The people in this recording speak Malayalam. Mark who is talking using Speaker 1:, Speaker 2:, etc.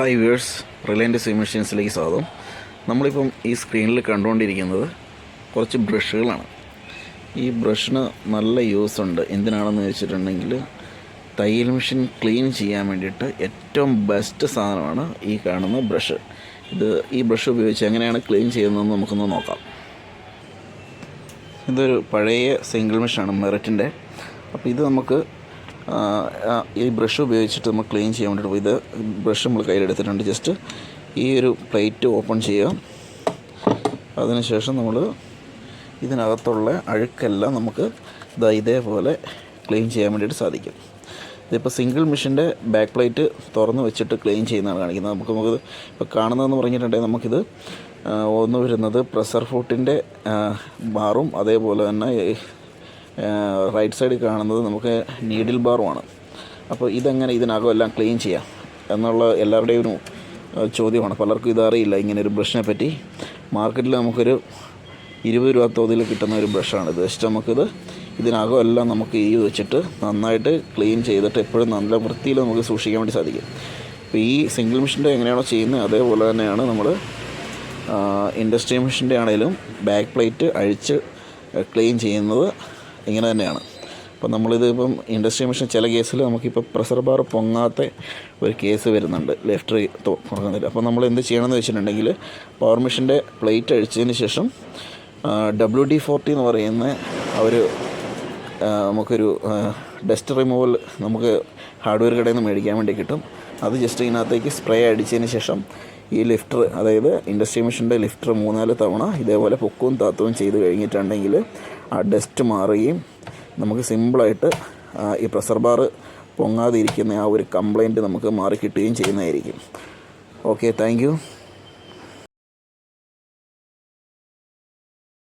Speaker 1: ഹായ് വ്യൂവേഴ്സ് റിലയന്റ് സി മെഷീൻസിലേക്ക് സ്വാഗതം. നമ്മളിപ്പം ഈ സ്ക്രീനിൽ കണ്ടുകൊണ്ടിരിക്കുന്നത് കുറച്ച് ബ്രഷുകളാണ്. ഈ ബ്രഷിന് നല്ല യൂസ് ഉണ്ട്. എന്തിനാണെന്ന് വെച്ചിട്ടുണ്ടെങ്കിൽ തയ്യൽ മെഷീൻ ക്ലീൻ ചെയ്യാൻ വേണ്ടിയിട്ട് ഏറ്റവും ബെസ്റ്റ് സാധനമാണ് ഈ കാണുന്ന ബ്രഷ്. ഇത് ഈ ബ്രഷ് ഉപയോഗിച്ച് എങ്ങനെയാണ് ക്ലീൻ ചെയ്യുന്നതെന്ന് നമുക്കൊന്ന് നോക്കാം. ഇതൊരു പഴയ സിംഗിൾ മെഷീനാണ് മെറിറ്റിന്റെ അപ്പോൾ ഇത് നമുക്ക് ഈ ബ്രഷ് ഉപയോഗിച്ചിട്ട് നമ്മൾ ക്ലീൻ ചെയ്യാൻ വേണ്ടിയിട്ട് ഇത് ബ്രഷ് നമ്മൾ കയ്യിലെടുത്തിട്ടുണ്ട്. ജസ്റ്റ് ഈ ഒരു പ്ലേറ്റ് ഓപ്പൺ ചെയ്യുക. അതിനുശേഷം നമ്മൾ ഇതിനകത്തുള്ള അഴുക്കെല്ലാം നമുക്ക് ഇതാ ഇതേപോലെ ക്ലീൻ ചെയ്യാൻ വേണ്ടിയിട്ട് സാധിക്കും. ഇതിപ്പോൾ സിംഗിൾ മെഷീന്റെ ബാക്ക് പ്ലേറ്റ് തുറന്ന് വെച്ചിട്ട് ക്ലീൻ ചെയ്യുന്നതാണ് കാണിക്കുന്നത്. നമുക്ക് നമുക്ക് ഇപ്പോൾ കാണുന്നതെന്ന് പറഞ്ഞിട്ടുണ്ടെങ്കിൽ നമുക്കിത് ഒന്ന് വരുന്നത് പ്രഷർ ഫുട്ടിന്റെ ബാറും അതേപോലെ തന്നെ റൈറ്റ് സൈഡിൽ കാണുന്നത് നമുക്ക് നീഡിൽ ബാറുമാണ് അപ്പോൾ ഇതെങ്ങനെ ഇതിനകം എല്ലാം ക്ലീൻ ചെയ്യാം എന്നുള്ള എല്ലാവരുടെയും ഒരു ചോദ്യമാണ്. പലർക്കും ഇതറിയില്ല ഇങ്ങനെ ഒരു ബ്രഷിനെ പറ്റി. മാർക്കറ്റിൽ നമുക്കൊരു ഇരുപത് രൂപ തോതിൽ കിട്ടുന്ന ഒരു ബ്രഷാണ് ജസ്റ്റ് നമുക്കിത് ഇതിനകം എല്ലാം നമുക്ക് ഈ വെച്ചിട്ട് നന്നായിട്ട് ക്ലീൻ ചെയ്തിട്ട് എപ്പോഴും നല്ല വൃത്തിയിൽ നമുക്ക് സൂക്ഷിക്കാൻ വേണ്ടി സാധിക്കും. അപ്പോൾ ഈ സിംഗിൾ മെഷീന്റെ എങ്ങനെയാണോ ചെയ്യുന്നത് അതേപോലെ തന്നെയാണ് നമ്മൾ ഇൻഡസ്ട്രി മെഷീന്റെ ആണെങ്കിലും ബാക്ക് പ്ലേറ്റ് അഴിച്ച് ക്ലീൻ ചെയ്യുന്നത് ഇങ്ങനെ തന്നെയാണ്. അപ്പോൾ നമ്മളിത് ഇപ്പം ഇൻഡസ്ട്രി മെഷീൻ ചില കേസിൽ നമുക്കിപ്പോൾ പ്രഷർ ബാർ പൊങ്ങാത്ത ഒരു കേസ് വരുന്നുണ്ട്. ലെഫ്റ്റ് തുറക്കുന്നില്ല അപ്പോൾ നമ്മൾ എന്ത് ചെയ്യണമെന്ന് വെച്ചിട്ടുണ്ടെങ്കിൽ പവർ മെഷീന്റെ പ്ലേറ്റ് അഴിച്ചതിന് ശേഷം ഡബ്ല്യു ഡി ഫോർട്ടി എന്ന് പറയുന്ന ഒരു നമുക്കൊരു ഡസ്റ്റ് റിമൂവൽ നമുക്ക് ഹാർഡ്വെയർ കടയിൽ നിന്ന് മേടിക്കാൻ വേണ്ടി കിട്ടും. അത് ജസ്റ്റ് ഇതിനകത്തേക്ക് സ്പ്രേ അടിച്ചതിന് ശേഷം ഈ ലിഫ്റ്റർ അതായത് ഇൻഡസ്ട്രി മെഷീന്റെ ലിഫ്റ്റർ മൂന്നാൽ തവണ ഇതേപോലെ പൊക്കവും താത്തവും ചെയ്ത് കഴിഞ്ഞിട്ടുണ്ടെങ്കിൽ ആ ഡസ്റ്റ് മാറുകയും നമുക്ക് സിമ്പിളായിട്ട് ഈ പ്രഷർ ബാർ പൊങ്ങാതിരിക്കുന്ന ആ ഒരു കംപ്ലൈന്റ് നമുക്ക് മാറി കിട്ടുകയും ചെയ്യുന്നതായിരിക്കും. Okay thank